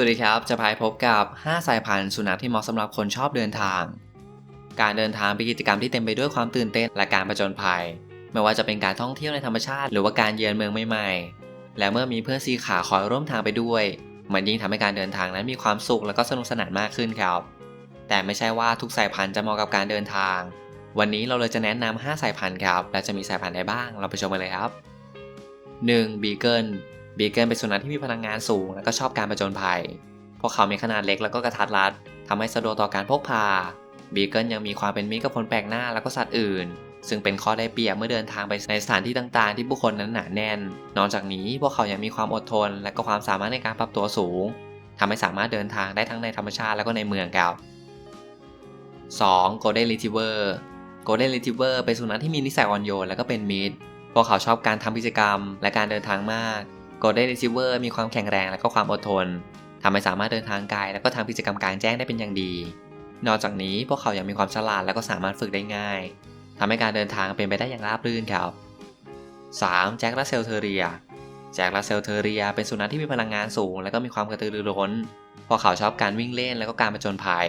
วัสดีครับ จะพายพบกับ 5 สายพันธุ์สุนัขที่เหมาะสำหรับคนชอบเดินทาง การเดินทางเป็นกิจกรรมที่เต็มไปด้วยความตื่นเต้นและการผจญภัย ไม่ว่าจะเป็นการท่องเที่ยวในธรรมชาติ หรือว่าการเยือนเมืองใหม่ๆ และเมื่อมีเพื่อนซีขาคอยร่วมทางไปด้วย มันยิ่งทำให้การเดินทางนั้นมีความสุขและก็สนุกสนานมากขึ้นครับ แต่ไม่ใช่ว่าทุกสายพันธุ์จะเหมาะกับการเดินทาง วันนี้เราเลยจะแนะนำ5สายพันธุ์ครับ และจะมีสายพันธุ์ใดบ้าง เราไปชมกันเลยครับ 1. บีเกิล บีเกิลเป็นสุนัขที่มีพลังงานสูง และก็ชอบการผจญภัย พวกเขามีขนาดเล็กแล้วก็กระทัดรัดทำให้สะดวกต่อการพกพา บีเกิลยังมีความเป็นมิตรกับคนแปลกหน้าแล้วก็สัตว์อื่น ซึ่งเป็นข้อได้เปรียบเมื่อเดินทางไปในสถานที่ต่างๆ ที่ผู้คนนั้นหนาแน่น นอกจากนี้พวกเขายังมีความอดทน และก็ความสามารถในการปรับตัวสูงทำให้สามารถเดินทางได้ทั้งในธรรมชาติและก็ในเมืองครับ 2. Golden Retriever Golden Retriever เป็นสุนัขที่มีนิสัยอ่อนโยนและก็เป็นมิตร พวกเขาชอบการทำกิจกรรม และการเดินทางมาก Golden Retriever มีความแข็งแรงและก็ความอดทนทำให้สามารถเดินทางไกลและก็ทำกิจกรรมกลางแจ้งได้เป็นอย่างดี นอกจากนี้พวกเขายังมีความฉลาดและก็สามารถฝึกได้ง่ายทำให้การเดินทางเป็นไปได้อย่างราบรื่นครับ 3. แจ็คลาเซลเทเรีย แจ็คลาเซลเทเรีย เป็นสุนัขที่มีพลังงานสูง และก็มีความกระตือรือร้น พวกเขาชอบการวิ่งเล่นและก็การผจญภัย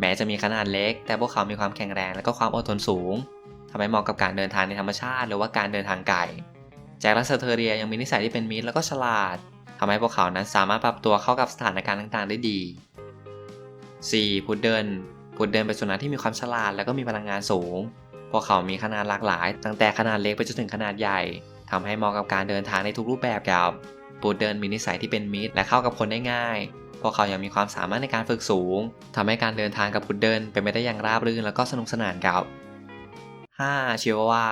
แม้จะมีขนาดเล็ก แต่พวกเขามีความแข็งแรงและก็ความอดทนสูงทำให้เหมาะกับการเดินทางในธรรมชาติ หรือว่าการเดินทางไกล แจ็คลาเซลเทเรียยังมีนิสัยที่เป็นมิตรและก็ฉลาดทำให้พวกเขานั้นสามารถปรับตัวเข้ากับสถานการณ์ต่างๆ ได้ดี 4. พุดเดิลพุดเดิลเป็นสุนัขที่มีความฉลาดและก็มีพลังงานสูง พวกเขามีขนาดหลากหลาย ตั้งแต่ขนาดเล็กไปจนถึงขนาดใหญ่ทำให้เหมาะกับการเดินทางในทุกรูปแบบครับพุดเดิลมีนิสัยที่เป็นมิตรและเข้ากับคนได้ง่าย พวกเขายังมีความสามารถในการฝึกสูงทำให้การเดินทางกับพุดเดิลเป็นไปได้อย่างราบรื่น และก็สนุกสนานครับ 5. ชิวาวา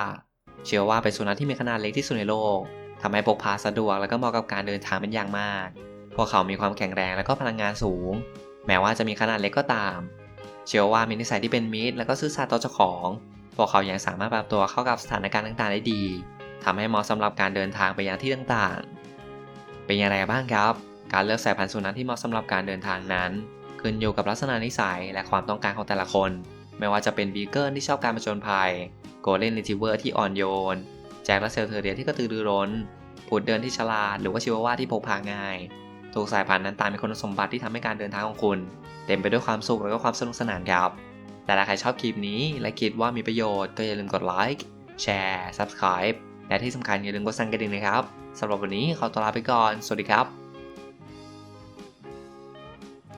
เชิวาวาเป็นสุนัขที่มีขนาดเล็กที่สุดในโลกทำให้พกพาสะดวกและก็เหมาะกับการเดินทางเป็นอย่างมาก พวกเขามีความแข็งแรงและก็พลังงานสูง แม้ว่าจะมีขนาดเล็กก็ตาม เชื่อว่ามีนิสัยที่เป็นมิตร และก็ซื่อสัตย์ต่อเจ้าของ พวกเขายังสามารถปรับตัวเข้ากับสถานการณ์ต่างๆได้ดีทำให้เหมาะสำหรับการเดินทางไปยังที่ต่างๆ เป็นอย่างไรบ้างครับ การเลือกสายพันธุ์สุนัขที่เหมาะสำหรับการเดินทางนั้นขึ้นอยู่กับลักษณะนิสัยและความต้องการของแต่ละคน ไม่ว่าจะเป็นบีเกิลที่ชอบการผจญภัย โกลเด้นรีทรีเวอร์ที่อ่อนโยน แจ็คและเซลเทอเรียที่กระตือรือร้นพุดเดิลที่ฉลาด หรือว่าชิวาว่าที่พกพาง่าย ทุกสายพันธุ์นั้นตามมีคุณสมบัติที่ทำให้การเดินทางของคุณ เต็มไปด้วยความสุขและก็ความสนุกสนานครับ แต่ถ้าใครชอบคลิปนี้และคิดว่ามีประโยชน์ก็อย่าลืมกดไลค์ แชร์ Subscribe และที่สำคัญอย่าลืมกดสั่นกระดิ่งนะครับสำหรับวันนี้ขอตัวลาไปก่อน สวัสดีครับ